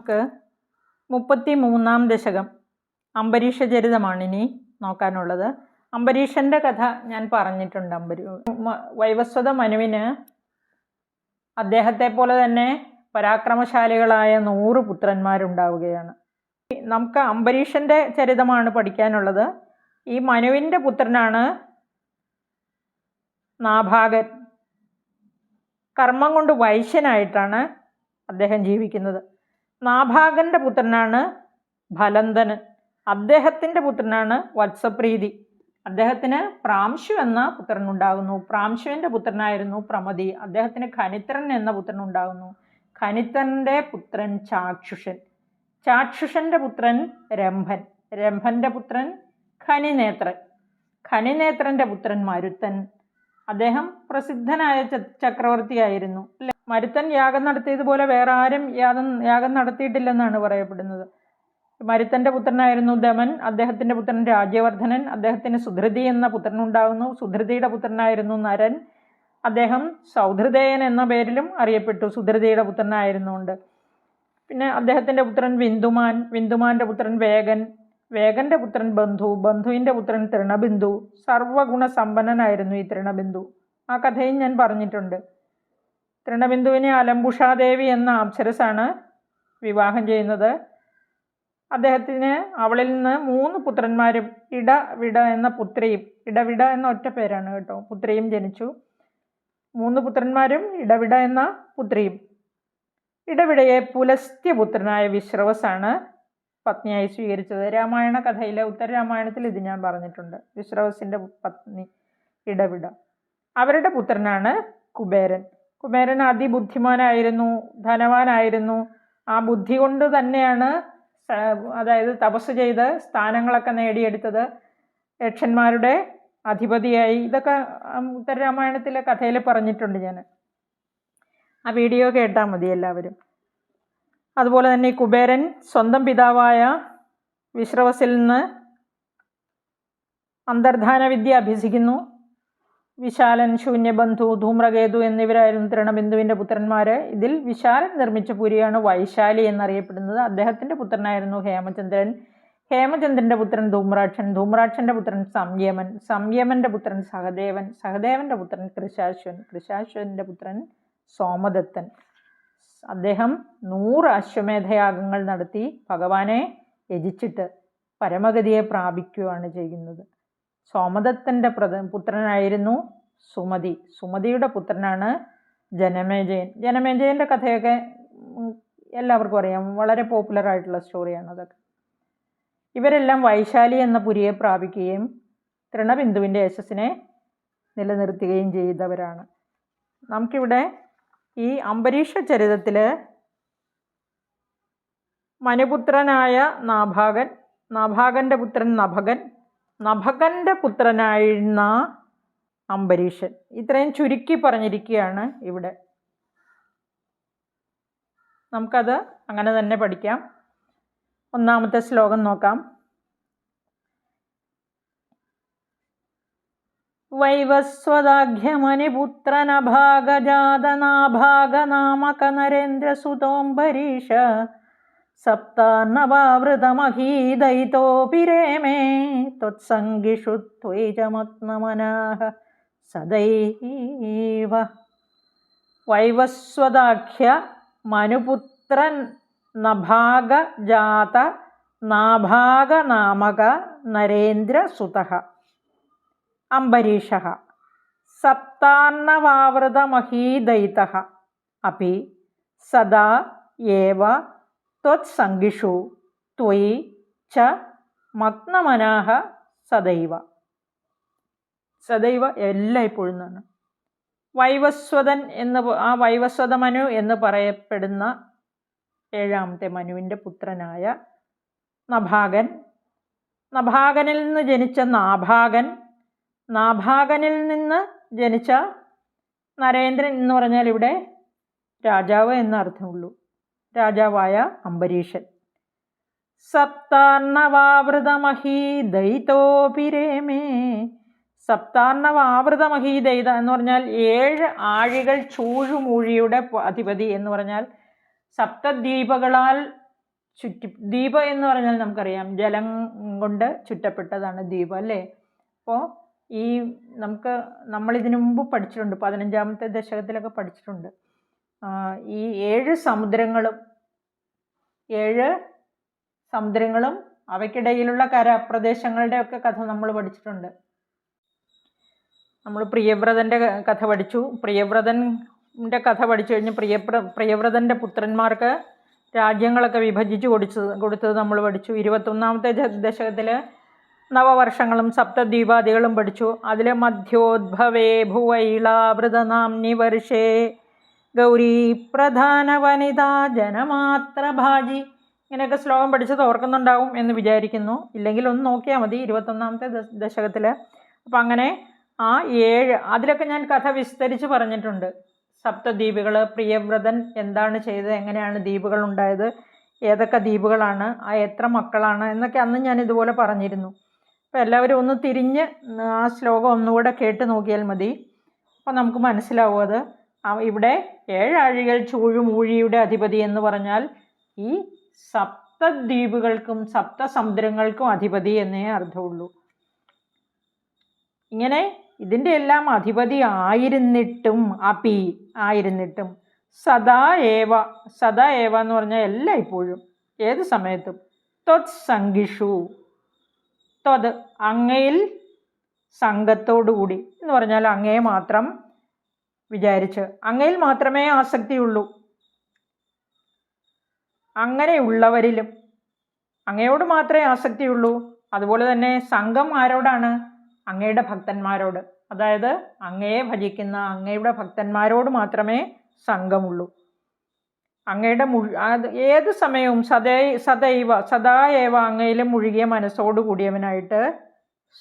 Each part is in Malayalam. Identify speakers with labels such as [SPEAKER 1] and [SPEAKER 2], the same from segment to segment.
[SPEAKER 1] നമുക്ക് മുപ്പത്തി മൂന്നാം ദശകം. അംബരീഷ ചരിതമാണ് ഇനി നോക്കാനുള്ളത്. അംബരീഷന്റെ കഥ ഞാൻ പറഞ്ഞിട്ടുണ്ട് അംബരി വൈവസ്വത മനുവിന് അദ്ദേഹത്തെ പോലെ തന്നെ പരാക്രമശാലികളായ നൂറ് പുത്രന്മാരുണ്ടാവുകയാണ്. നമുക്ക് അംബരീഷന്റെ ചരിതമാണ് പഠിക്കാനുള്ളത്. ഈ മനുവിന്റെ പുത്രനാണ് നാഭാഗൻ. കർമ്മം കൊണ്ട് വൈശ്യനായിട്ടാണ് അദ്ദേഹം ജീവിക്കുന്നത്. നാഭാഗന്റെ പുത്രനാണ് ഫലന്തന് അദ്ദേഹത്തിന്റെ പുത്രനാണ് വത്സപ്രീതി. അദ്ദേഹത്തിന് പ്രാംശു എന്ന പുത്രൻ ഉണ്ടാകുന്നു പ്രാംശുവിന്റെ പുത്രനായിരുന്നു പ്രമതി. അദ്ദേഹത്തിന് ഖനിത്രൻ എന്ന പുത്രൻ ഉണ്ടാകുന്നു ഖനിത്രന്റെ പുത്രൻ ചാക്ഷുഷൻ. ചാക്ഷുഷന്റെ പുത്രൻ രംഭൻ. രംഭന്റെ പുത്രൻ ഖനിനേത്രൻ. ഖനിനേത്രന്റെ പുത്രൻ മരുത്തൻ. അദ്ദേഹം പ്രസിദ്ധനായ ചക്രവർത്തിയായിരുന്നു? മരുത്തൻ യാഗം നടത്തിയതുപോലെ വേറെ ആരും യാഗം യാഗം നടത്തിയിട്ടില്ലെന്നാണ് പറയപ്പെടുന്നത്. മരുത്തന്റെ പുത്രനായിരുന്നു ദമൻ അദ്ദേഹത്തിന്റെ പുത്രൻ രാജ്യവർദ്ധനൻ അദ്ദേഹത്തിന് സുധൃതി എന്ന പുത്രനുണ്ടാകുന്നു. സുധൃതിയുടെ പുത്രനായിരുന്നു നരൻ. അദ്ദേഹം സൗധൃദേയൻ എന്ന പേരിലും അറിയപ്പെട്ടു. സുധൃതിയുടെ പുത്രനായിരുന്നുകൊണ്ട് പിന്നെ അദ്ദേഹത്തിന്റെ പുത്രൻ വിന്ദുമാൻ വിന്ദുമാന്റെ പുത്രൻ വേഗൻ വേഗന്റെ പുത്രൻ ബന്ധു ബന്ധുവിന്റെ പുത്രൻ തൃണബിന്ദു. സർവഗുണ സമ്പന്നനായിരുന്നു ഈ തൃണബിന്ദു. ആ കഥയും ഞാൻ പറഞ്ഞിട്ടുണ്ട്. തൃണബിന്ദുവിനെ അലംബുഷാദേവി എന്ന അപ്സരസാണ് വിവാഹം ചെയ്യുന്നത്. അദ്ദേഹത്തിന് അവളിൽ നിന്ന് മൂന്ന് പുത്രന്മാരും ഇടവിട എന്ന പുത്രിയും ഇടവിട എന്ന ഒറ്റ പേരാണ് കേട്ടോ പുത്രിയും ജനിച്ചു. മൂന്ന് പുത്രന്മാരും ഇടവിട എന്ന പുത്രിയും. ഇടവിടയെ പുലസ്ത്യപുത്രനായ വിശ്രവസാണ് പത്നിയായി സ്വീകരിച്ചത്. രാമായണ കഥയിലെ ഉത്തരരാമായണത്തിൽ ഇത് ഞാൻ പറഞ്ഞിട്ടുണ്ട്. വിശ്രവസിന്റെ പത്നി ഇടവിട അവരുടെ പുത്രനാണ് കുബേരൻ. കുബേരൻ അതിബുദ്ധിമാനായിരുന്നു ധനവാനായിരുന്നു. ആ ബുദ്ധി കൊണ്ട് തന്നെയാണ് അതായത് തപസ് ചെയ്ത് സ്ഥാനങ്ങളൊക്കെ നേടിയെടുത്തത്. യക്ഷന്മാരുടെ അധിപതിയായി. ഇതൊക്കെ ഉത്തരരാമായണത്തിലെ കഥയിൽ പറഞ്ഞിട്ടുണ്ട് ഞാൻ ആ വീഡിയോ കേട്ടാൽ മതി എല്ലാവരും. അതുപോലെ തന്നെ കുബേരൻ സ്വന്തം പിതാവായ വിശ്രവസിൽ നിന്ന് അന്തർധാന വിദ്യ അഭ്യസിക്കുന്നു. വിശാലൻ ശൂന്യബന്ധു ധൂമ്രകേതു എന്നിവരായിരുന്നു തൃണബിന്ദുവിന്റെ പുത്രന്മാർ ഇതിൽ വിശാലൻ നിർമ്മിച്ച പുരിയാണ് വൈശാലി എന്നറിയപ്പെടുന്നത്. അദ്ദേഹത്തിന്റെ പുത്രനായിരുന്നു ഹേമചന്ദ്രൻ. ഹേമചന്ദ്രന്റെ പുത്രൻ ധൂമ്രാക്ഷൻ ധൂമ്രാക്ഷന്റെ പുത്രൻ സംയമൻ സംയമന്റെ പുത്രൻ സഹദേവൻ സഹദേവന്റെ പുത്രൻ കൃശാശ്വൻ കൃശാശ്വന്റെ പുത്രൻ സോമദത്തൻ. അദ്ദേഹം നൂറ് അശ്വമേധയാഗങ്ങൾ നടത്തി ഭഗവാനെ യജിച്ചിട്ട് പരമഗതിയെ പ്രാപിക്കുകയാണ് ചെയ്യുന്നത്. സോമദത്തന്റെ പുത്രനായിരുന്നു സുമതി. സുമതിയുടെ പുത്രനാണ് ജനമേജയൻ. ജനമേജയന്റെ കഥയൊക്കെ എല്ലാവർക്കും അറിയാം. വളരെ പോപ്പുലർ ആയിട്ടുള്ള സ്റ്റോറിയാണ് അതൊക്കെ. ഇവരെല്ലാം വൈശാലി എന്ന പുരിയെ പ്രാപിക്കുകയും തൃണബിന്ദുവിന്റെ യശസ്സിനെ നിലനിർത്തുകയും ചെയ്തവരാണ്. നമുക്കിവിടെ ഈ അംബരീഷ ചരിതത്തിൽ മനുപുത്രനായ നാഭാഗൻ നാഭാഗന്റെ പുത്രൻ നഭകൻ നഭകന്റെ പുത്രനായിരുന്ന അംബരീഷൻ. ഇത്രയും ചുരുക്കി പറഞ്ഞിരിക്കുകയാണ് ഇവിടെ. നമുക്കത് അങ്ങനെ തന്നെ പഠിക്കാം. ഒന്നാമത്തെ ശ്ലോകം നോക്കാം. വൈവസ്വദാഘ്യമനിപുത്രനഭാഗജാതനാഭാഗനാമക നരേന്ദ്രസുതോംബരീഷ सप्तान्नवावृतमहीदयितोऽपि रेमे त्वत्सङ्गिषु त्वयिजमत्नमनाः सदैव वैवस्वदाख्य മനുപുത്രൻ നഭാഗജാത നാഭാഗനാമക നരേന്ദ്രസുത. അംബരീഷ. സപ്താന്നവാവൃതമഹീദയിത അപ്പി സദാ ഏവ ത്വത്സംഗിഷു ത്വയി ച മത്നമനാഹ സദൈവ. സദൈവ എല്ലായ്പ്പോഴും എന്നാണ് വൈവസ്വതൻ എന്ന് ആ വൈവസ്വത മനു എന്ന് പറയപ്പെടുന്ന ഏഴാമത്തെ മനുവിന്റെ പുത്രനായ നഭാഗൻ. നഭാഗനിൽ നിന്ന് ജനിച്ച നാഭാഗൻ. നാഭാഗനിൽ നിന്ന് ജനിച്ച നരേന്ദ്രൻ എന്ന് പറഞ്ഞാൽ ഇവിടെ രാജാവ് എന്ന അർത്ഥമുള്ളൂ രാജാവായ അംബരീഷൻ. സപ്താർണവാവൃതമഹീദയിതോപിരേമേ സപ്താർണവാവൃതമഹീദയിത എന്ന് പറഞ്ഞാൽ ഏഴ് ആഴികൾ ചൂഴുമൂഴിയുടെ അധിപതി എന്ന് പറഞ്ഞാൽ സപ്തദ്വീപകളാൽ ചുറ്റി ദ്വീപ എന്ന് പറഞ്ഞാൽ നമുക്കറിയാം. ജലം കൊണ്ട് ചുറ്റപ്പെട്ടതാണ് ദ്വീപ് അല്ലേ? അപ്പോൾ ഈ നമുക്ക് നമ്മളിതിനു മുമ്പ് പഠിച്ചിട്ടുണ്ട്. പതിനഞ്ചാമത്തെ ദശകത്തിലൊക്കെ പഠിച്ചിട്ടുണ്ട്. ഈ ഏഴ് സമുദ്രങ്ങളും ഏഴ് സമുദ്രങ്ങളും അവയ്ക്കിടയിലുള്ള കരപ്രദേശങ്ങളുടെ ഒക്കെ കഥ നമ്മൾ പഠിച്ചിട്ടുണ്ട്. നമ്മൾ പ്രിയവ്രതന്റെ കഥ പഠിച്ചു. പ്രിയവ്രതന്റെ കഥ പഠിച്ചു കഴിഞ്ഞ് പ്രിയപ്ര പ്രിയവ്രതന്റെ പുത്രന്മാർക്ക് രാജ്യങ്ങളൊക്കെ വിഭജിച്ച് കൊടുത്തത് കൊടുത്തത് നമ്മൾ പഠിച്ചു. ഇരുപത്തൊന്നാമത്തെ ദശകത്തിൽ നവവർഷങ്ങളും സപ്തദ്വീപാദികളും പഠിച്ചു. അതിൽ മധ്യോദ്ഭവേ ഭുവൈളാവൃതനാം വർഷേ ഗൗരി പ്രധാന വനിതാ ജനമാത്ര ഭാജി. ഇങ്ങനെയൊക്കെ ശ്ലോകം പഠിച്ചത് ഓർക്കുന്നുണ്ടാവും എന്ന് വിചാരിക്കുന്നു. ഇല്ലെങ്കിൽ ഒന്ന് നോക്കിയാൽ മതി ഇരുപത്തൊന്നാമത്തെ ദശകത്തിൽ അപ്പം അങ്ങനെ ആ ഏഴ് അതിലൊക്കെ ഞാൻ കഥ വിസ്തരിച്ച് പറഞ്ഞിട്ടുണ്ട്. സപ്തദ്വീപുകൾ പ്രിയവ്രതൻ എന്താണ് ചെയ്തത് എങ്ങനെയാണ് ദ്വീപുകൾ ഉണ്ടായത് ഏതൊക്കെ ദ്വീപുകളാണ് ആ എത്ര മക്കളാണ് എന്നൊക്കെ അന്ന് ഞാൻ ഇതുപോലെ പറഞ്ഞിരുന്നു. അപ്പോൾ എല്ലാവരും ഒന്ന് തിരിഞ്ഞ് ആ ശ്ലോകം ഒന്നുകൂടെ കേട്ട് നോക്കിയാൽ മതി. അപ്പോൾ നമുക്ക് മനസ്സിലാവും അത്. ഇവിടെ ഏഴാഴികൾ ചൂഴും ഊഴിയുടെ അധിപതി എന്ന് പറഞ്ഞാൽ ഈ സപ്തദ്വീപുകൾക്കും സപ്തസമുദ്രങ്ങൾക്കും അധിപതി എന്നേ അർത്ഥമുള്ളൂ. ഇങ്ങനെ ഇതിന്റെ എല്ലാം അധിപതി ആയിരുന്നിട്ടും അപി ആയിരുന്നിട്ടും സദാ ഏവ സദാ ഏവ എന്ന് പറഞ്ഞാൽ എല്ലാ ഇപ്പോഴും ഏത് സമയത്തും ത്വത് സംഘിഷു ത്വത് അങ്ങയിൽ സംഘത്തോടുകൂടി എന്ന് പറഞ്ഞാൽ അങ്ങയെ മാത്രം വിചാരിച്ച്. അങ്ങയിൽ മാത്രമേ ആസക്തിയുള്ളൂ. അങ്ങനെയുള്ളവരിലും അങ്ങയോട് മാത്രമേ ആസക്തിയുള്ളൂ. അതുപോലെ തന്നെ സംഘം ആരോടാണ്? അങ്ങയുടെ ഭക്തന്മാരോട്. അതായത് അങ്ങയെ ഭജിക്കുന്ന അങ്ങയുടെ ഭക്തന്മാരോട് മാത്രമേ സംഘമുള്ളൂ. അങ്ങയുടെ മു ഏത് സമയവും സദൈ സദൈവ സദാ ഏവ അങ്ങയിലും മുഴുകിയ മനസ്സോട് കൂടിയവനായിട്ട്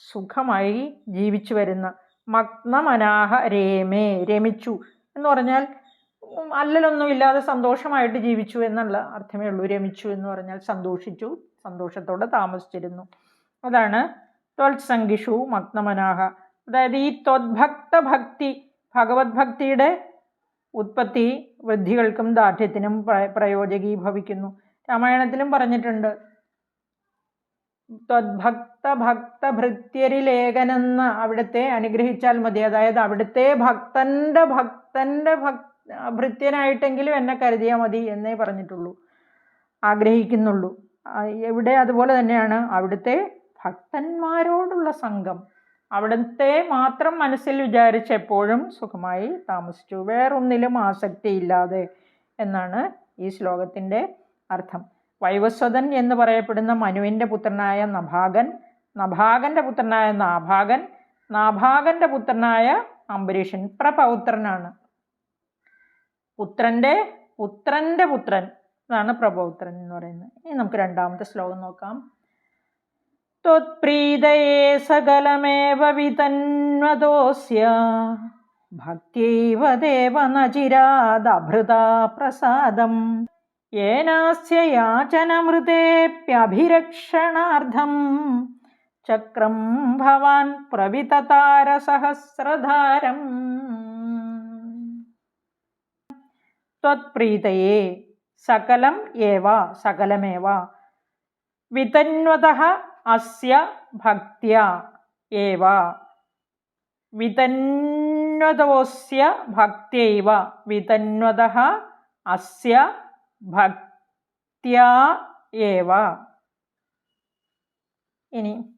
[SPEAKER 1] സുഖമായി ജീവിച്ചു വരുന്ന മഗ്നമനാഹ രേമേ രമിച്ചു എന്ന് പറഞ്ഞാൽ അല്ലലൊന്നുമില്ലാതെ സന്തോഷമായിട്ട് ജീവിച്ചു എന്നുള്ള അർത്ഥമേ ഉള്ളൂ. രമിച്ചു എന്ന് പറഞ്ഞാൽ സന്തോഷിച്ചു സന്തോഷത്തോടെ താമസിച്ചിരുന്നു. അതാണ് ത്വത്സംഗിഷു മഗ്നമനാഹ. അതായത് ഈ ത്വദ്ഭക്ത ഭക്തി ഭഗവത് ഭക്തിയുടെ ഉത്പത്തി വൃദ്ധികൾക്കും ദാർഢ്യത്തിനും പ്ര- പ്രയോജകീഭവിക്കുന്നു. രാമായണത്തിലും പറഞ്ഞിട്ടുണ്ട് ത്വദ്ഭക്ത ഭക്ത ഭൃത്യരിലേഖനെന്ന് അവിടുത്തെ അനുഗ്രഹിച്ചാൽ മതി. അതായത് അവിടുത്തെ ഭക്തന്റെ ഭക്തന്റെ ഭക് ഭൃത്യനായിട്ടെങ്കിലും എന്നെ കരുതിയാൽ മതി എന്നേ പറഞ്ഞിട്ടുള്ളൂ. ആഗ്രഹിക്കുന്നുള്ളൂ. എവിടെ അതുപോലെ തന്നെയാണ് അവിടുത്തെ ഭക്തന്മാരോടുള്ള സംഘം. അവിടുത്തെ മാത്രം മനസ്സിൽ വിചാരിച്ച് എപ്പോഴും സുഖമായി താമസിച്ചു. വേറൊന്നിലും ആസക്തിയില്ലാതെ എന്നാണ് ഈ ശ്ലോകത്തിന്റെ അർത്ഥം. വൈവസ്വതൻ എന്ന് പറയപ്പെടുന്ന മനുവിന്റെ പുത്രനായ നഭാഗൻ നഭാഗന്റെ പുത്രനായ നാഭാഗൻ നാഭാഗന്റെ പുത്രനായ അംബരീഷൻ പ്രപൗത്രനാണ്. പുത്രന്റെ പുത്രന്റെ പുത്രൻ എന്നാണ് പ്രപൗത്രൻ എന്ന് പറയുന്നത്. ഇനി നമുക്ക് രണ്ടാമത്തെ ശ്ലോകം നോക്കാം. ത്വത്പ്രീതയേ സകലമേവ വിതന്വദോസ്യ ഭക്തിവദേവ പ്രസാദം. യേനാസ്യ യാചനമൃതേപ്യഭിരക്ഷണാർത്ഥം ചക്രം ഭവാൻ പ്രവിതതാരസഹസ്രധാരം ത്വത്പ്രീതയേ സകലം ഏവ സകലമേവ വിതന്വത അസ്യ ഭക്തിയ ഏവ വിതന്വതോസ്യ ഭക്തിയൈവ വിതന്വത അസ്യ ഭക്ത്യാ ഏവ. ഇനി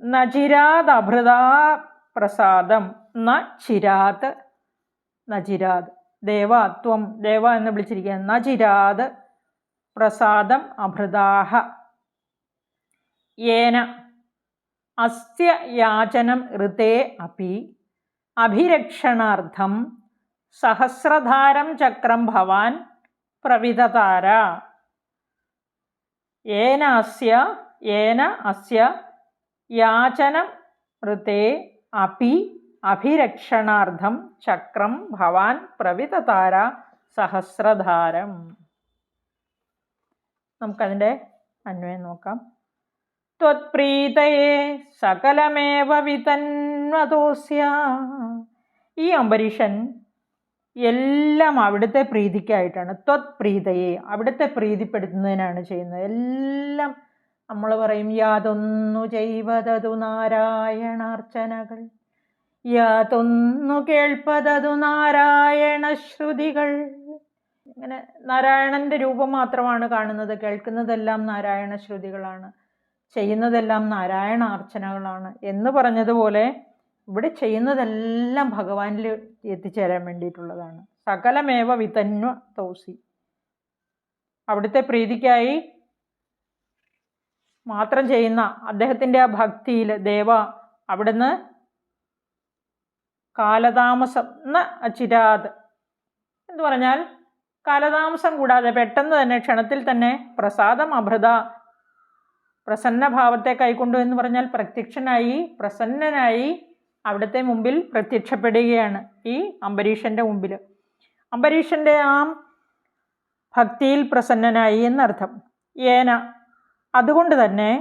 [SPEAKER 1] നജിരാത് അഭൃതാ പ്രസാദം ന ചിരാത് നജിരാത് ദേവത്വം ദേവ എന്ന് വിളിച്ചിരിക്കുക. നജിരാത് പ്രസാദം അഭൃതാഹ. യേന അസ്യ യാചനം ഋതേ അപി അഭിരക്ഷണാർത്ഥം സഹസ്രധാരം ചക്രം ഭവാൻ പ്രവിതതാര ഏന അസ്യ ഏന അസ്യ യാചനം ഋതേ അപി അഭിരക്ഷണാർത്ഥം ചക്രം ഭവാൻ പ്രവിതതാര സഹസ്രധാരം. നമുക്കതിന്റെ അന്വയം നോക്കാം. ത്വത്പ്രീതയെ സകലമേവ വിതന്വതോസ്യ. ഈ അംബരീഷൻ എല്ലാം അവിടുത്തെ പ്രീതിക്കായിട്ടാണ്. ത്വത് പ്രീതയെ അവിടുത്തെ പ്രീതിപ്പെടുത്തുന്നതിനാണ് ചെയ്യുന്നത്. എല്ലാം നമ്മൾ പറയും യാതൊന്നു ചെയ്വതതു നാരായണാർച്ചനകൾ. യാതൊന്നു കേൾപ്പതതു നാരായണ ശ്രുതികൾ ഇങ്ങനെ നാരായണന്റെ രൂപം മാത്രമാണ് കാണുന്നത്. കേൾക്കുന്നതെല്ലാം നാരായണ ശ്രുതികളാണ് ചെയ്യുന്നതെല്ലാം നാരായണാർച്ചനകളാണ് എന്ന് പറഞ്ഞതുപോലെ ഇവിടെ ചെയ്യുന്നതെല്ലാം ഭഗവാനിൽ എത്തിച്ചേരാൻ വേണ്ടിയിട്ടുള്ളതാണ്. സകലമേവ വിതന്വ തോസി. അവിടുത്തെ പ്രീതിക്കായി മാത്രം ചെയ്യുന്ന അദ്ദേഹത്തിന്റെ ആ ഭക്തിയിൽ ദേവ അവിടുന്ന് കാലതാമസം അച്ചിരാത് എന്ന് പറഞ്ഞാൽ കാലതാമസം കൂടാതെ പെട്ടെന്ന് തന്നെ ക്ഷണത്തിൽ തന്നെ പ്രസാദം അഭൃത പ്രസന്നഭാവത്തെ കൈക്കൊണ്ടു എന്ന് പറഞ്ഞാൽ പ്രത്യക്ഷനായി പ്രസന്നനായി അവിടുത്തെ മുമ്പിൽ പ്രത്യക്ഷപ്പെടുകയാണ് ഈ അംബരീഷന്റെ മുമ്പിൽ അംബരീഷന്റെ ആ ഭക്തിയിൽ പ്രസന്നനായി എന്നർത്ഥം. ഏന അതുകൊണ്ട് തന്നെ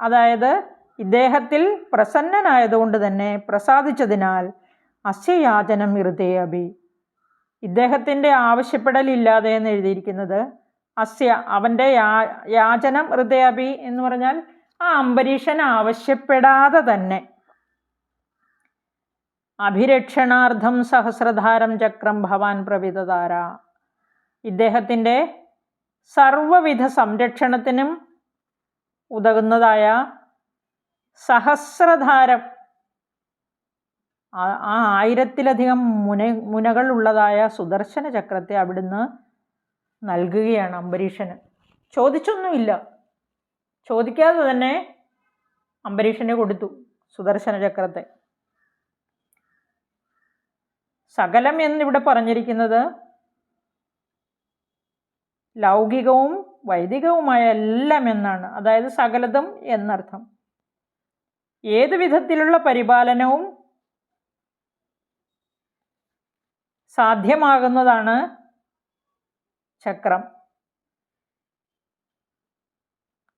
[SPEAKER 1] അതായത് ഇദ്ദേഹത്തിൽ പ്രസന്നനായതുകൊണ്ട് തന്നെ പ്രസാദിച്ചതിനാൽ അസ്യയാചനം ഇറുതേ അഭി. ഇദ്ദേഹത്തിന്റെ ആവശ്യപ്പെടലില്ലാതെ എന്ന് എഴുതിയിരിക്കുന്നത് അസ്യ അവന്റെ യാ യാചനം ഹൃദയാഭി എന്ന് പറഞ്ഞാൽ ആ അംബരീഷൻ ആവശ്യപ്പെടാതെ തന്നെ അഭിരക്ഷണാർത്ഥം സഹസ്രധാരം ചക്രം ഭവാൻ പ്രവിതധാര ഇദ്ദേഹത്തിന്റെ സർവവിധ സംരക്ഷണത്തിനും ഉതകുന്നതായ സഹസ്രധാരം ആ ആയിരത്തിലധികം മുന മുനകൾ ഉള്ളതായ സുദർശന ചക്രത്തെ അവിടുന്ന് നൽകുകയാണ് അംബരീഷന്. ചോദിച്ചൊന്നുമില്ല. ചോദിക്കാതെ തന്നെ അംബരീഷന് കൊടുത്തു സുദർശന ചക്രത്തെ. സകലം എന്നിവിടെ പറഞ്ഞിരിക്കുന്നത് ലൗകികവും വൈദികവുമായ എല്ലാം എന്നാണ്. അതായത് സകലതും എന്നർത്ഥം. ഏത് വിധത്തിലുള്ള പരിപാലനവും സാധ്യമാകുന്നതാണ് ചക്രം.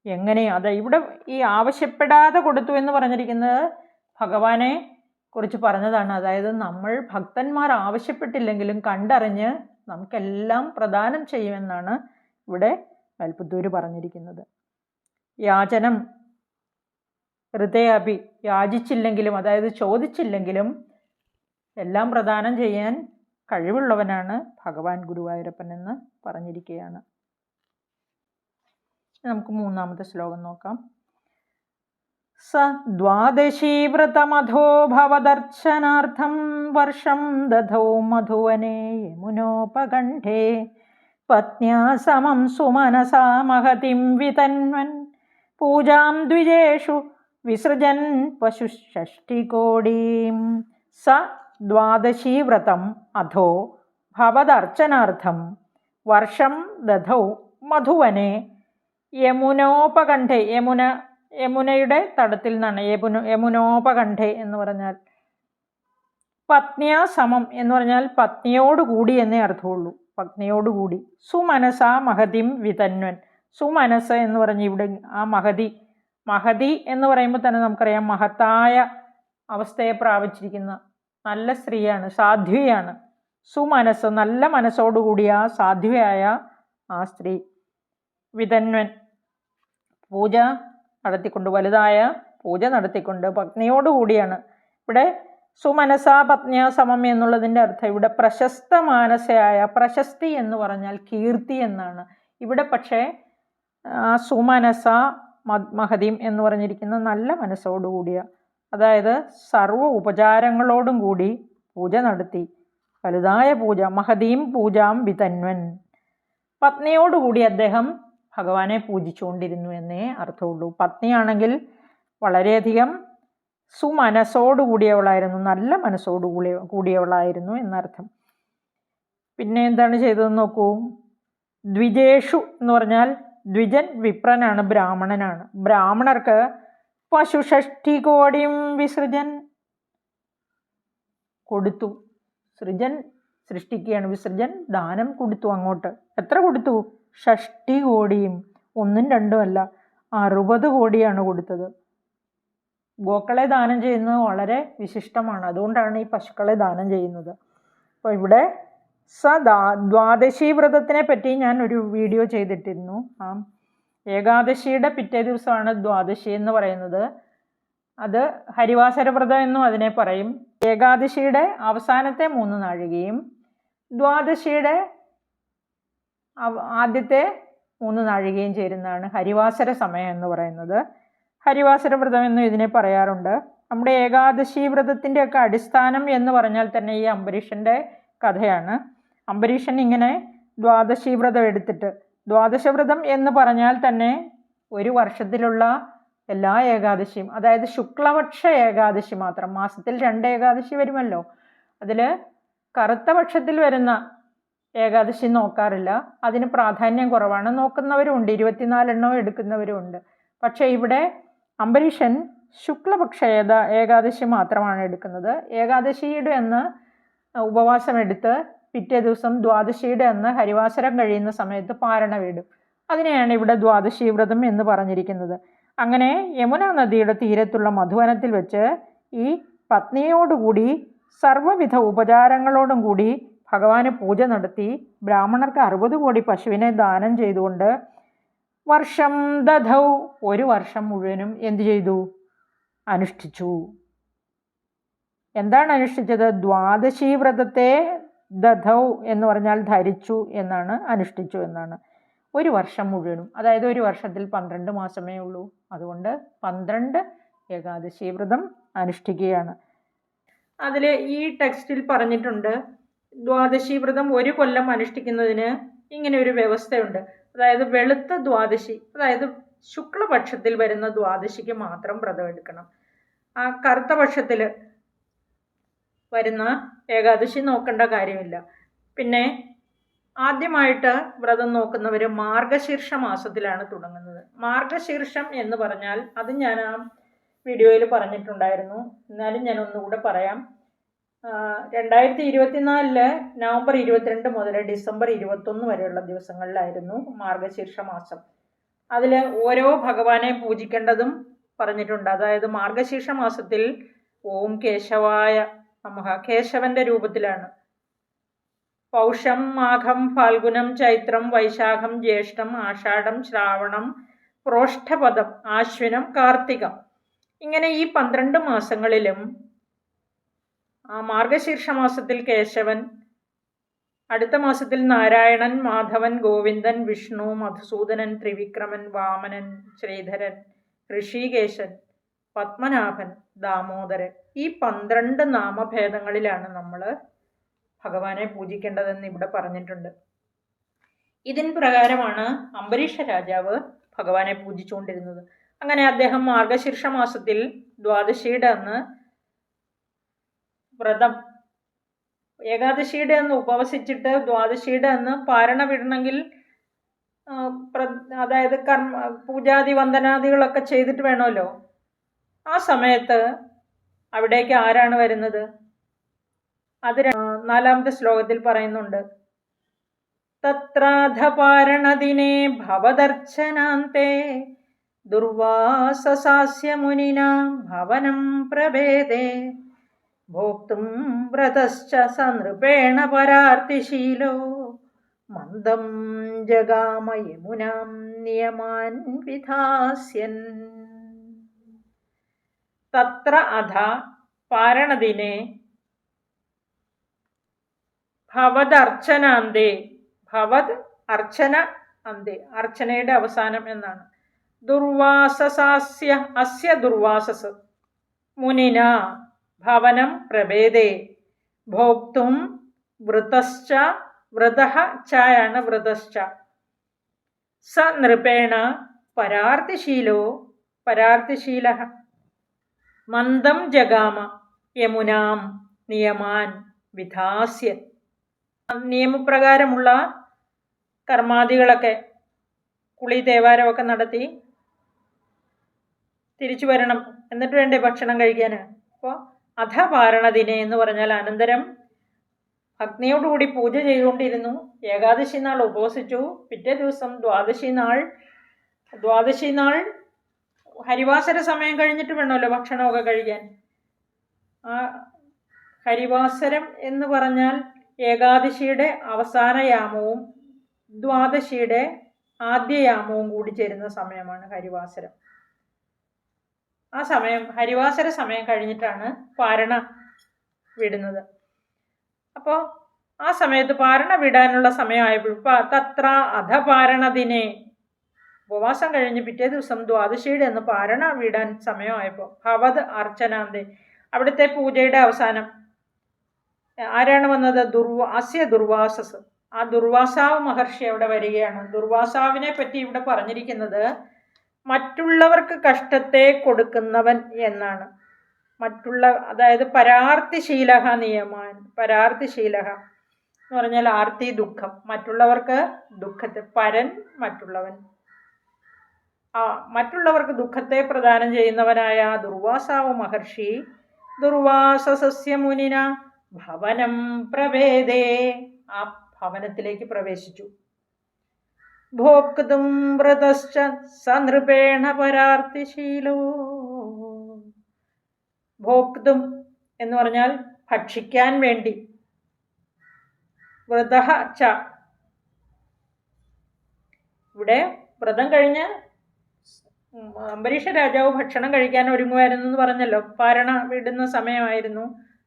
[SPEAKER 1] എങ്ങനെ അതെ ഇവിടെ ഈ ആവശ്യപ്പെടാതെ കൊടുത്തു എന്ന് പറഞ്ഞിരിക്കുന്നത് ഭഗവാനെ കുറിച്ച് പറഞ്ഞതാണ്. അതായത് നമ്മൾ ഭക്തന്മാർ ആവശ്യപ്പെട്ടില്ലെങ്കിലും കണ്ടറിഞ്ഞ് നമുക്കെല്ലാം പ്രദാനം ചെയ്യുമെന്നാണ് ഇവിടെ കൽപ്പത്തൂര് പറഞ്ഞിരിക്കുന്നത്. യാചനം ഹൃദയാഭി യാചിച്ചില്ലെങ്കിലും അതായത് ചോദിച്ചില്ലെങ്കിലും എല്ലാം പ്രദാനം ചെയ്യാൻ കഴിവുള്ളവനാണ് ഭഗവാൻ ഗുരുവായൂരപ്പൻ എന്ന് പറഞ്ഞിരിക്കുകയാണ്. നമുക്ക് മൂന്നാമത്തെ ശ്ലോകം നോക്കാം. സ ദ്വാദശീവ്രതമധോ ഭവദർശനാർത്ഥം വർഷം ദധൗ മധുവനെ യമുനോപകണ്ഠേ പത്ന്യാ സമം സുമനസാ മഹതിം വിതന്വൻ. പൂജാം ദ്വിജേഷു വിസൃജൻ പശുഷഷ്ടികോടീം സ ദ്വാദശീവ്രതം അധോ ഭവദർച്ചനാർത്ഥം വർഷം ദധൗ മധുവനെ. യമുനോപകണ്ഠേ യമുന യമുനയുടെ തടത്തിൽ നിന്നാണ്. യമുന യമുനോപകണ്ഠെ എന്ന് പറഞ്ഞാൽ പത്നിയാ സമം എന്ന് പറഞ്ഞാൽ പത്നിയോടുകൂടി എന്നേ അർത്ഥമുള്ളൂ. പത്നിയോടുകൂടി. സുമനസ മഹതിം വിതന്വൻ. സുമനസ് എന്ന് പറഞ്ഞ് ഇവിടെ ആ മഹതി മഹതി എന്ന് പറയുമ്പോൾ തന്നെ നമുക്കറിയാം മഹത്തായ അവസ്ഥയെ പ്രാപിച്ചിരിക്കുന്ന നല്ല സ്ത്രീയാണ് സാധ്വിയാണ്. സുമനസ് നല്ല മനസ്സോടുകൂടിയ സാധ്വിയായ ആ സ്ത്രീ വിതന്വൻ. പൂജ നടത്തിക്കൊണ്ട് വലുതായ പൂജ നടത്തിക്കൊണ്ട് പത്നിയോടുകൂടിയാണ് ഇവിടെ സുമനസ പത്നിയ സമം എന്നുള്ളതിന്റെ അർത്ഥം ഇവിടെ പ്രശസ്ത മാനസയായ പ്രശസ്തി എന്ന് പറഞ്ഞാൽ കീർത്തി എന്നാണ്. ഇവിടെ പക്ഷേ സുമനസ മഹതിം എന്ന് പറഞ്ഞിരിക്കുന്ന നല്ല മനസ്സോടുകൂടിയ അതായത് സർവ ഉപചാരങ്ങളോടും കൂടി പൂജ നടത്തി. വലുതായ പൂജ മഹതീം പൂജാം വിതന്വൻ പത്നിയോടുകൂടി അദ്ദേഹം ഭഗവാനെ പൂജിച്ചുകൊണ്ടിരുന്നു എന്നേ അർത്ഥമുള്ളൂ. പത്നിയാണെങ്കിൽ വളരെയധികം സുമനസ്സോടുകൂടിയവളായിരുന്നു. നല്ല മനസ്സോടു കൂടി കൂടിയവളായിരുന്നു എന്നർത്ഥം. പിന്നെ എന്താണ് ചെയ്തതെന്ന് നോക്കൂ. ദ്വിജേഷു എന്ന് പറഞ്ഞാൽ ദ്വിജൻ വിപ്രനാണ് ബ്രാഹ്മണനാണ്. ബ്രാഹ്മണർക്ക് പശുഷഷ്ടി കോടിയും വിസൃജൻ കൊടുത്തു. സൃജൻ സൃഷ്ടിക്കുകയാണ്. വിസർജൻ ദാനം കൊടുത്തു അങ്ങോട്ട്. എത്ര കൊടുത്തു? ഷഷ്ടി കോടിയും ഒന്നും രണ്ടുമല്ല അറുപത് കോടിയാണ് കൊടുത്തത്. ഗോക്കളെ ദാനം ചെയ്യുന്നത് വളരെ വിശിഷ്ടമാണ്. അതുകൊണ്ടാണ് ഈ പശുക്കളെ ദാനം ചെയ്യുന്നത്. അപ്പോൾ ഇവിടെ സദാ ദ്വാദശി വ്രതത്തിനെ പറ്റി ഞാൻ ഒരു വീഡിയോ ചെയ്തിട്ടിരുന്നു. ആ ഏകാദശിയുടെ പിറ്റേ ദിവസമാണ് ദ്വാദശി എന്ന് പറയുന്നത്. അത് ഹരിവാസര വ്രതം എന്നും അതിനെ പറയും. ഏകാദശിയുടെ അവസാനത്തെ മൂന്ന് നാഴികയും ദ്വാദശിയുടെ ആദ്യത്തെ മൂന്ന് നാഴികയും ചേരുന്നതാണ് ഹരിവാസര സമയം എന്ന് പറയുന്നത്. ഹരിവാസര വ്രതം എന്നും ഇതിനെ പറയാറുണ്ട്. നമ്മുടെ ഏകാദശി വ്രതത്തിന്റെയൊക്കെ അടിസ്ഥാനം എന്ന് പറഞ്ഞാൽ തന്നെ ഈ അംബരീഷന്റെ കഥയാണ്. അംബരീഷൻ ഇങ്ങനെ ദ്വാദശി വ്രതം എടുത്തിട്ട് ദ്വാദശ വ്രതം എന്ന് പറഞ്ഞാൽ തന്നെ ഒരു വർഷത്തിലുള്ള എല്ലാ ഏകാദശിയും അതായത് ശുക്ലപക്ഷ ഏകാദശി മാത്രം. മാസത്തിൽ രണ്ട് ഏകാദശി വരുമല്ലോ. അതിൽ കറുത്ത പക്ഷത്തിൽ വരുന്ന ഏകാദശി നോക്കാറില്ല. അതിന് പ്രാധാന്യം കുറവാണ്. നോക്കുന്നവരും ഉണ്ട് ഇരുപത്തിനാലെണ്ണവും എടുക്കുന്നവരുമുണ്ട് പക്ഷേ ഇവിടെ അംബരീഷൻ ശുക്ലപക്ഷ ഏതാ ഏകാദശി മാത്രമാണ് എടുക്കുന്നത്. ഏകാദശിയുടെ അന്ന് ഉപവാസം എടുത്ത് പിറ്റേ ദിവസം ദ്വാദശിയുടെ അന്ന് ഹരിവാസരം കഴിയുന്ന സമയത്ത് പാരണ വീടും. അതിനെയാണ് ഇവിടെ ദ്വാദശി വ്രതം എന്ന് പറഞ്ഞിരിക്കുന്നത്. അങ്ങനെ യമുന നദിയുടെ തീരത്തുള്ള മധുവനത്തിൽ വെച്ച് ഈ പത്നിയോടുകൂടി സർവവിധ ഉപചാരങ്ങളോടും കൂടി ഭഗവാന് പൂജ നടത്തി ബ്രാഹ്മണർക്ക് അറുപത് കോടി പശുവിനെ ദാനം ചെയ്തുകൊണ്ട് വർഷം ദധൗ ഒരു വർഷം മുഴുവനും എന്ത് ചെയ്തു? അനുഷ്ഠിച്ചു. എന്താണ് അനുഷ്ഠിച്ചത്? ദ്വാദശി വ്രതത്തെ ദധൗ എന്ന് പറഞ്ഞാൽ ധരിച്ചു എന്നാണ് അനുഷ്ഠിച്ചു എന്നാണ്. ഒരു വർഷം മുഴുവനും. അതായത് ഒരു വർഷത്തിൽ പന്ത്രണ്ട് മാസമേ ഉള്ളൂ. അതുകൊണ്ട് പന്ത്രണ്ട് ഏകാദശി വ്രതം അനുഷ്ഠിക്കുകയാണ്. അതിൽ ഈ ടെക്സ്റ്റിൽ പറഞ്ഞിട്ടുണ്ട് ദ്വാദശി വ്രതം ഒരു കൊല്ലം അനുഷ്ഠിക്കുന്നതിന് ഇങ്ങനെ ഒരു വ്യവസ്ഥയുണ്ട്. അതായത് വെളുത്ത ദ്വാദശി അതായത് ശുക്ലപക്ഷത്തിൽ വരുന്ന ദ്വാദശിക്ക് മാത്രം വ്രതം എടുക്കണം. ആ കറുത്ത പക്ഷത്തിൽ വരുന്ന ഏകാദശി നോക്കേണ്ട കാര്യമില്ല. പിന്നെ ആദ്യമായിട്ട് വ്രതം നോക്കുന്നവർ മാർഗശീർഷ മാസത്തിലാണ് തുടങ്ങുന്നത്. മാർഗശീർഷം എന്ന് പറഞ്ഞാൽ അത് ഞാൻ ആ വീഡിയോയിൽ പറഞ്ഞിട്ടുണ്ടായിരുന്നു. എന്നാലും ഞാൻ ഒന്നുകൂടെ പറയാം. രണ്ടായിരത്തി ഇരുപത്തിനാലിൽ നവംബർ ഇരുപത്തിരണ്ട് മുതൽ ഡിസംബർ ഇരുപത്തൊന്ന് വരെയുള്ള ദിവസങ്ങളിലായിരുന്നു മാർഗശീർഷ മാസം. അതിൽ ഓരോ ഭഗവാനെ പൂജിക്കേണ്ടതും പറഞ്ഞിട്ടുണ്ട്. അതായത് മാർഗശീർഷ മാസത്തിൽ ഓം കേശവായ നമഃ കേശവന്റെ രൂപത്തിലാണ്. പൗഷം മാഘം ഫാൽഗുനം ചൈത്രം വൈശാഖം ജ്യേഷ്ഠം ആഷാഢം ശ്രാവണം പ്രോഷ്ഠപദം ആശ്വിനം കാർത്തികം. ഇങ്ങനെ ഈ പന്ത്രണ്ട് മാസങ്ങളിലും ആ മാർഗശീർഷ മാസത്തിൽ കേശവൻ അടുത്ത മാസത്തിൽ നാരായണൻ മാധവൻ ഗോവിന്ദൻ വിഷ്ണു മധുസൂദനൻ ത്രിവിക്രമൻ വാമനൻ ശ്രീധരൻ ഋഷികേശൻ പത്മനാഭൻ ദാമോദരൻ. ഈ പന്ത്രണ്ട് നാമഭേദങ്ങളിലാണ് നമ്മൾ ഭഗവാനെ പൂജിക്കേണ്ടതെന്ന് ഇവിടെ പറഞ്ഞിട്ടുണ്ട്. ഇതിൻ പ്രകാരമാണ് അംബരീഷ രാജാവ് ഭഗവാനെ പൂജിച്ചുകൊണ്ടിരുന്നത്. അങ്ങനെ അദ്ദേഹം മാർഗശീർഷ മാസത്തിൽ ദ്വാദശിയുടെ അന്ന് വ്രതം. ഏകാദശിയുടെ അന്ന് ഉപവസിച്ചിട്ട് ദ്വാദശിയുടെ അന്ന് പാരണ വിടണമെങ്കിൽ അതായത് കർമ്മ പൂജാതി വന്ദനാദികളൊക്കെ ചെയ്തിട്ട് വേണമല്ലോ. ആ സമയത്ത് അവിടേക്ക് ആരാണ് വരുന്നത്? അത് നാലാമത്തെ ശ്ലോകത്തിൽ പറയുന്നുണ്ട്. തത്രാധപാരണദിനെ ഭവദർശനാന്തെ ദുർവാസസാസ്യ മുനിനാം ഭവനം പ്രഭേദേ. ഭോക്തും വ്രതശ്ച സനൃപേണ പരാർത്തിശീലോ മന്ദം ജഗാമ യമുനാം നിയമാൻ വിധാസ്യൻ. തത്ര അധ പാരണദിനെ ഭവദർച്ചനാന്തേ ഭവത് അർച്ചന അന്തേ അർച്ചനയുടെ അവസാനം എന്നാണ്. ദുർവാസസാസ്യ അസ്യ ദുർവാസസ്. മുനിന ഭവനം പ്രഭേദേ. ഭോക്തും വൃതശ്ച വ്രത ചായാണ് വ്രതശ്ച സ നൃപേണ പരാർത്ഥിശീലോ പരാർത്ഥിശീല. മന്ദം ജഗാമ യമുനാം നിയമാൻ വിധാസ്യ. നിയമപ്രകാരമുള്ള കർമാദികളൊക്കെ കുളി തേവാരമൊക്കെ നടത്തി തിരിച്ചു വരണം. എന്നിട്ട് വേണ്ടേ ഭക്ഷണം കഴിക്കാൻ അപ്പോൾ അധപാരണദിനെ എന്ന് പറഞ്ഞാൽ അനന്തരം അഗ്നിയോടുകൂടി പൂജ ചെയ്തുകൊണ്ടിരുന്നു. ഏകാദശി നാൾ ഉപവസിച്ചു. പിറ്റേ ദിവസം ദ്വാദശി നാൾ ദ്വാദശി നാൾ ഹരിവാസര സമയം കഴിഞ്ഞിട്ട് വേണമല്ലോ ഭക്ഷണമൊക്കെ കഴിക്കാൻ. ആ ഹരിവാസരം എന്ന് പറഞ്ഞാൽ ഏകാദശിയുടെ അവസാന യാമവും ദ്വാദശിയുടെ ആദ്യ യാമവും കൂടി ചേരുന്ന സമയമാണ് ഹരിവാസരം. ആ സമയം ഹരിവാസര സമയം കഴിഞ്ഞിട്ടാണ് പാരണ വിടുന്നത്. അപ്പോൾ ആ സമയത്ത് പാരണ വിടാനുള്ള സമയമായപ്പോൾ തത്ര അധപാരണതിനെ ഉപവാസം കഴിഞ്ഞ് പിറ്റേ ദിവസം ദ്വാദശിയുടെ അന്ന് പാരണ വിടാൻ സമയമായപ്പോൾ ഭവത് അർച്ചനാന്തെ. അവിടുത്തെ പൂജയുടെ അവസാനം ആരാണ് വന്നത്? ദുർവാസ്യ ദുർവാസസ്. ആ ദുർവാസാവ് മഹർഷി അവിടെ വരികയാണ്. ദുർവാസാവിനെ പറ്റി ഇവിടെ പറഞ്ഞിരിക്കുന്നത് മറ്റുള്ളവർക്ക് കഷ്ടത്തെ കൊടുക്കുന്നവൻ എന്നാണ്. മറ്റുള്ള അതായത് പരാർത്ഥിശീലഹ നിയമാൻ പരാർത്ഥിശീലഹ എന്ന് പറഞ്ഞാൽ ആർത്തി ദുഃഖം. മറ്റുള്ളവർക്ക് ദുഃഖത്തെ പരൻ മറ്റുള്ളവൻ. ആ മറ്റുള്ളവർക്ക് ദുഃഖത്തെ പ്രദാനം ചെയ്യുന്നവനായ ദുർവാസാവ് മഹർഷി ദുർവാസ സസ്യമുനിന ഭവനം പ്രഭേദേ. ആ ഭവനത്തിലേക്ക് പ്രവേശിച്ചു. ഭോക്തും വ്രതശ്ച സനൃപേണ പരാർത്ഥിശീലോ ഭോക്തും എന്ന് പറഞ്ഞാൽ ഭക്ഷിക്കാൻ വേണ്ടി. വ്രത ച. ഇവിടെ വ്രതം കഴിഞ്ഞ് അംബരീഷ രാജാവ് ഭക്ഷണം കഴിക്കാൻ ഒരുങ്ങുമായിരുന്നു എന്ന് പറഞ്ഞല്ലോ. പാരണ വിടുന്ന സമയമായിരുന്നു.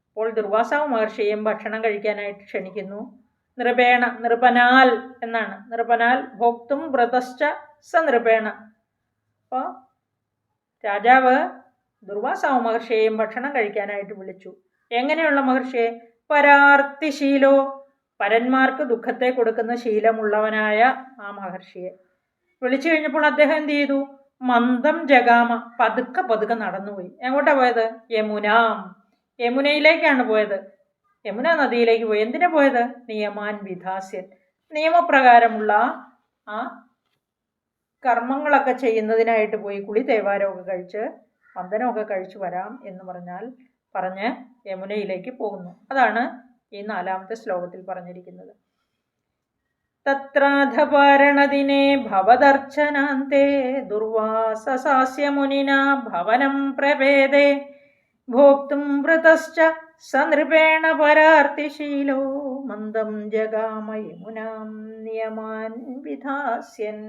[SPEAKER 1] അപ്പോൾ ദുർവാസാവ് മഹർഷിയും ഭക്ഷണം കഴിക്കാനായിട്ട് ക്ഷണിക്കുന്നു. നൃപേണ നൃപനാൽ എന്നാണ്. നൃപനാൽ ഭോക്തും വ്രതശ്ച സ നൃപേണ അപ്പോൾ രാജാവ് ദുർവാസാവ് മഹർഷിയെയും ഭക്ഷണം കഴിക്കാനായിട്ട് വിളിച്ചു. എങ്ങനെയുള്ള മഹർഷിയെ? പരാർത്ഥിശീലോ പരന്മാർക്ക് ദുഃഖത്തെ കൊടുക്കുന്ന ശീലമുള്ളവനായ ആ മഹർഷിയെ. വിളിച്ചു കഴിഞ്ഞപ്പോൾ അദ്ദേഹം എന്ത് ചെയ്തു? മന്ദം ജഗാമ പതുക്കെ പതുക്കെ നടന്നുപോയി. എങ്ങോട്ടാ പോയത്? യമുനാം. യമുനയിലേക്കാണ് പോയത്. യമുന നദിയിലേക്ക് പോയി. എന്തിനാ പോയത്? നിയമാൻ വിധാസ്യൻ. നിയമപ്രകാരമുള്ള ആ കർമ്മങ്ങളൊക്കെ ചെയ്യുന്നതിനായിട്ട് പോയി കുളി തേവാരമൊക്കെ കഴിച്ച് വന്ദനമൊക്കെ കഴിച്ചു വരാം എന്ന് പറഞ്ഞാൽ പറഞ്ഞ് യമുനയിലേക്ക് പോകുന്നു. അതാണ് ഈ നാലാമത്തെ ശ്ലോകത്തിൽ പറഞ്ഞിരിക്കുന്നത്. തത്രാധപാരണദിനെ ഭവദർച്ചനാന്തേ ദുർവാസസാസ്യ മുനിന ഭവനം പ്രഭേദേ ഭോക്തും വ്രതശ്ച സനൃപേണ പരാർത്തിശീലോ മന്ദം ജഗാമ യമുനാം നിയമാൻ വിധാസ്യൻ.